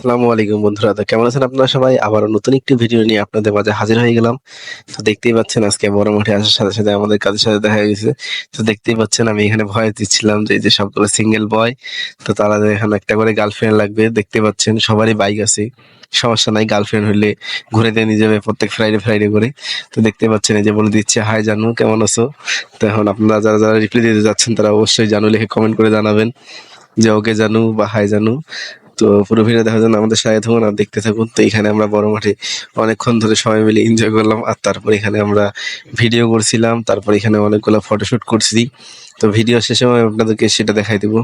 আসসালামু আলাইকুম বন্ধুরা। তো কেমন আছেন আপনারা সবাই? আবারও নতুন একটি ভিডিও নিয়ে আপনাদের মাঝে হাজির হয়ে গেলাম। তো দেখতেই পাচ্ছেন আজকে বড় মাঠে আসার সাথে সাথে আমাদের কাজের সাথে দেখা গেছে। তো দেখতেই পাচ্ছেন আমি এখানে ভয় দিচ্ছিলাম যে এই যে সবগুলো সিঙ্গেল বয় তো তারা এখানে একটা করে গার্লফ্রেন্ড লাগবে। দেখতে পাচ্ছেন সবারই বাইক আছে। সমস্যা নাই গার্লফ্রেন্ড হলে ঘুরে দিয়ে নিয়ে যাবে প্রত্যেক ফ্রাইডে ফ্রাইডে করে। তো দেখতে পাচ্ছেন এই যে বলে দিচ্ছে হাই জানু, কেমন আছো? তো এখন আপনারা যারা যারা রিপ্লাই দিতে যাচ্ছেন তারা অবশ্যই জানু লিখে কমেন্ট করে জানাবেন যে, ওকে জানু বা হাই জানু। তো পুরো ভিডিও দেখার জন্য আমাদের সাথে থাকুন আর দেখতে থাকুন। তো এখানে আমরা বড় মাঠে অনেকক্ষণ ধরে সবাই মিলে এনজয় করলাম আর তারপর এখানে আমরা ভিডিও করছিলাম, তারপর এখানে অনেকগুলো ফটোশ্যুট করছি। তো ভিডিও শেষে আমি আপনাদেরকে সেটা দেখাই দেবো।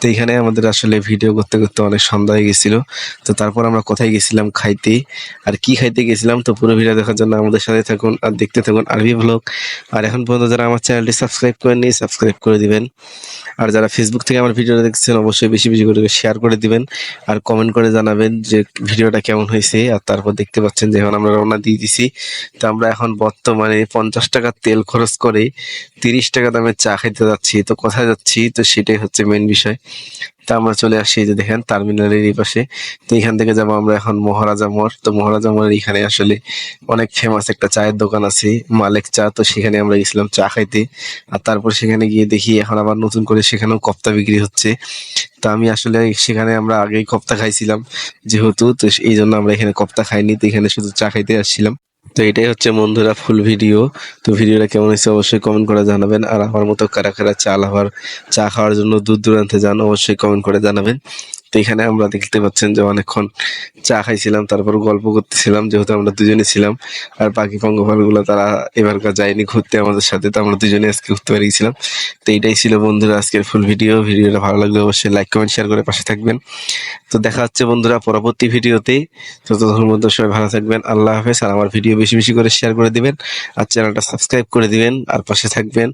তো এখানে আমাদের আসলে ভিডিও করতে করতে অনেক সন্ধ্যা হয়ে গেছিল। তো তারপর আমরা কোথায় গেছিলাম খাইতে, আর কি খাইতে গেছিলাম, তো পুরো ভিডিও দেখার জন্য আমাদের সাথে থাকুন আর দেখতে থাকুন আরবি ব্লগ আর এখন পর্যন্ত যারা আমার চ্যানেলটি সাবস্ক্রাইব করেননি সাবস্ক্রাইব করে দিবেন। আর যারা ফেসবুক থেকে আমার ভিডিওটা দেখছেন, অবশ্যই বেশি বেশি করে শেয়ার করে দিবেন। আর কমেন্ট করে জানাবেন যে ভিডিওটা কেমন হয়েছে, আর তারপর দেখতে পাচ্ছেন যে এখন আমরা রওনা দিয়ে দিছি। তো আমরা এখন বর্তমানে পঞ্চাশ টাকা তেল খরচ করে তিরিশ টাকা দামের চা খাইতে যাচ্ছি, তো কোথায় যাচ্ছি, তো সেটাই হচ্ছে মেন বিষয়। তা আমরা চলে আসি যে দেখেন টার্মিনালের এই পাশে। তো এখান থেকে যাব আমরা এখন মহারাজা মোড়। তো মহারাজা মোড়ের এখানে আসলে অনেক ফেমাস একটা চায়ের দোকান আছে, মালেক চা। তো সেখানে আমরা গেছিলাম চা খাইতে। আর তারপর সেখানে গিয়ে দেখি এখন আবার নতুন করে সেখানেও কপ্তা বিক্রি হচ্ছে। তো আমি আসলে সেখানে আমরা আগেই কপ্তা খাইছিলাম যেহেতু, তো এই জন্য আমরা এখানে কপ্তা খাইনি। তো এখানে শুধু চা খাইতে আসছিলাম। তো এটাই হচ্ছে বন্ধুরা ফুল ভিডিও তো ভিডিওটা কেমন হয়েছে অবশ্যই কমেন্ট করে জানাবেন। আর আমার মতো কারা কারা চা লাভার চা খাওয়ার জন্য দূর দূরান্তে যান, অবশ্যই কমেন্ট করে জানাবেন। তো এখানে আমরা দেখতে পাচ্ছেন যে অনেকক্ষণ চা খাইছিলাম, তারপর গল্প করতেছিলাম, যেহেতু আমরা দুজনে ছিলাম। আর বাকি পঙ্গপালগুলো তারা এবারকার যায়নি ঘুরতে আমাদের সাথে, তো আমরা দুজনে আজকে ঘুরতে পেরেছিলাম তো এইটাই ছিল বন্ধুরা আজকের ফুল ভিডিও ভিডিওটা ভালো লাগলে অবশ্যই লাইক কমেন্ট শেয়ার করে পাশে থাকবেন। তো দেখা হচ্ছে বন্ধুরা পরবর্তী ভিডিওতে তো ততক্ষণ মধ্যে সবাই ভালো থাকবেন, আল্লাহ হাফেজ। আর আমার ভিডিও বেশি বেশি করে শেয়ার করে দিবেন। আর চ্যানেলটা সাবস্ক্রাইব করে দিবেন। আর পাশে থাকবেন।